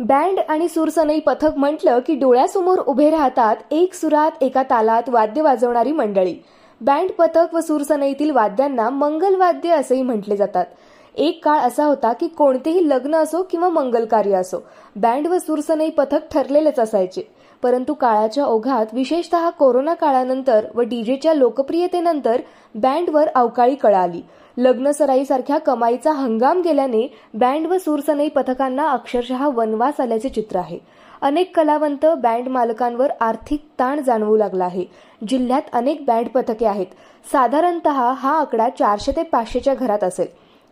Band आणि सुरसनई पथक म्हटलं की डोळ्यासमोर उभे राहतात एक सुरात एका तालात वाद्य वाजवणारी मंडळी. बँड पथक व सुरसनईतील वाद्यांना मंगलवाद्य असेही म्हटले जातात. एक काळ असा होता की कोणतेही लग्न असो किंवा मंगल कार्य असो बँड व सुरसनई पथक ठरलेलेच असायचे. परंतु काळाच्या ओघात विशेषतः कोरोना काळानंतर व डीजेच्या लोकप्रियतेनंतर बँडवर अवकाळी कळा आली लग्न सराईसारख्या कमाईचा हंगाम गेल्याने बँड व सूरसनई पथकांना अक्षरशः वनवास आल्याचे चित्र आहे. अनेक कलावंत बँड मालकांवर आर्थिक ताण जाणवू लागला आहे. जिल्ह्यात अनेक बँड पथके आहेत. साधारणतः हा आकडा चारशे ते पाचशेच्या घरात असेल.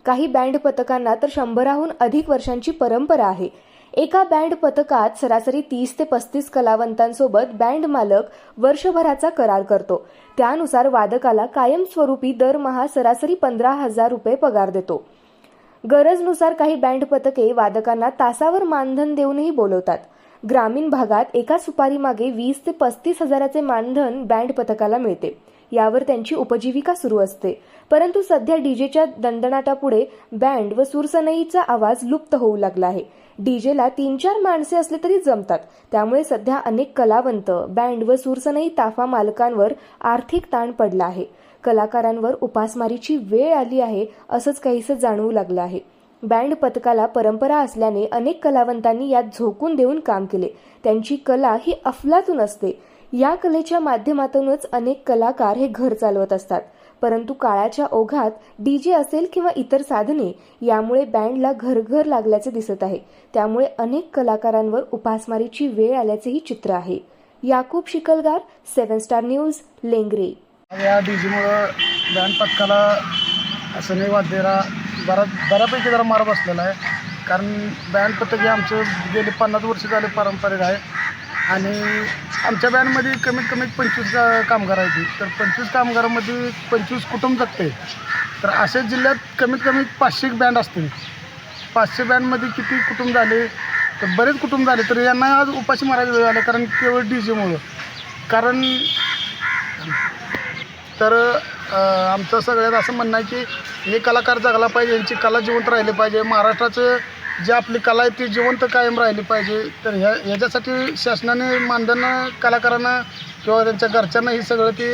काही बँड पथकांना तर शंभराहून अधिक वर्षांची परंपरा आहे. एका बँड पथकात सरासरी तीस ते पस्तीस कलावंतांसोबत बँड मालक वर्षभराचा करार करतो. त्यानुसार वादकाला कायमस्वरूपी दरमहा सरासरी पंधरा हजार रुपये पगार देतो. गरजनुसार काही बँड पथके वादकांना तासावर मानधन देऊनही बोलवतात. ग्रामीण भागात एका सुपारीमागे वीस ते पस्तीस हजाराचे मानधन बँड पथकाला मिळते. यावर त्यांची उपजीविका सुरू असते. परंतु सध्या डीजेच्या दणदणाटापुढे बँड व सुरसनईचा आवाज लुप्त होऊ लागला आहे. डीजेला तीन चार माणसे असले तरी जमतात. त्यामुळे सध्या अनेक कलावंत बँड व सुरसनई ताफा मालकांवर आर्थिक ताण पडला आहे. कलाकारांवर उपासमारीची वेळ आली आहे असंच काहीसं जाणवू लागलं आहे. बँड पथकाला परंपरा असल्याने अनेक कलावंतांनी यात झोकून देऊन काम केले. त्यांची कला ही अफलातून असते. या कलेच्या माध्यमातूनच अनेक कलाकार हे घर चालवत असतात. परंतु काळाच्या ओघात डीजे असेल किंवा इतर साधने यामुळे बँडला घरघर लागल्याचे दिसत आहे. त्यामुळे अनेक कलाकारांवर उपासमारीची वेळ आल्याचेही चित्र आहे. Yakub Shikalgar seven star news Lengre. या डीजेमुळं बँड पथकाला असं नाही वाद्याला बरा बऱ्यापैकी जरा मार बसलेला आहे. कारण बँड पथक हे आमचं गेले पन्नास वर्ष झाले पारंपरिक आहे. आणि आमच्या बँडमध्ये कमीत कमी पंचवीस कामगार आहेत. तर पंचवीस कामगारामध्ये पंचवीस कुटुंब जगते तर अशा जिल्ह्यात कमीत कमी पाचशे बँड असतील. पाचशे बँडमध्ये किती कुटुंब झाले तर बरेच कुटुंब झाले तर यांना आज उपाशी मारायला वेळ आला कारण केवळ डी जेमुळं कारण तर आमचं सगळ्यात असं म्हणणं आहे की हे कलाकार जगला पाहिजे यांची कला जिवंत राहिली पाहिजे. महाराष्ट्राचं जी आपली कला आहे ती जिवंत कायम राहिली पाहिजे. तर ह्या ह्याच्यासाठी शासनाने मानधन कलाकारांना किंवा त्यांच्या घरच्यांना ही सगळं ते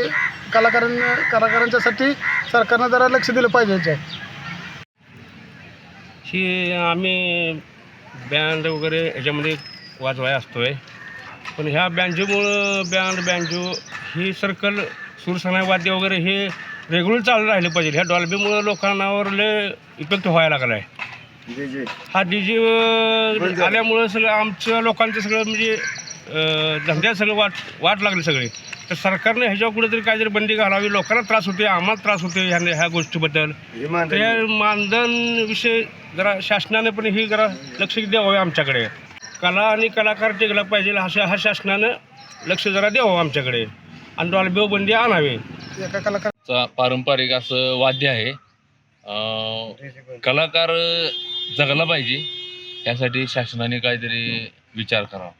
कलाकारांना कलाकारांच्यासाठी सरकारनं जरा लक्ष दिलं पाहिजे ह्याच्यात ही आम्ही बँड वगैरे ह्याच्यामध्ये वाजवाय असतो आहे पण ह्या बँजोमुळं बँड बँजो ही सर्कल सुरसनाई वाद्य वगैरे हे रेग्युलर चालू राहिले पाहिजे ह्या डॉल्बीमुळं लोकांनावर लय इफेक्ट व्हायला लागला आहे हा डी जे. आल्यामुळं सगळं आमच्या लोकांचं सगळं म्हणजे धंद्यात सगळं वाट वाट लागली सगळी. तर सरकारने ह्याच्यावर कुठेतरी काहीतरी बंदी घालावी लोकांना त्रास होते आम्हाला त्रास होते ह्या ह्या गोष्टीबद्दल. तर या मानधन विषय जरा शासनाने पण ही जरा लक्ष द्यावं आमच्याकडे. कला आणि कलाकार टिकला पाहिजे अशा ह्या शासनानं लक्ष जरा द्यावं आमच्याकडे. आणि डॉल्बी बंदी आणावी. एका कलाकार पारंपरिक असं वाद्य आहे. अं, कलाकार जगला पाहिजे. यासाठी शासनाने काहीतरी विचार करावा.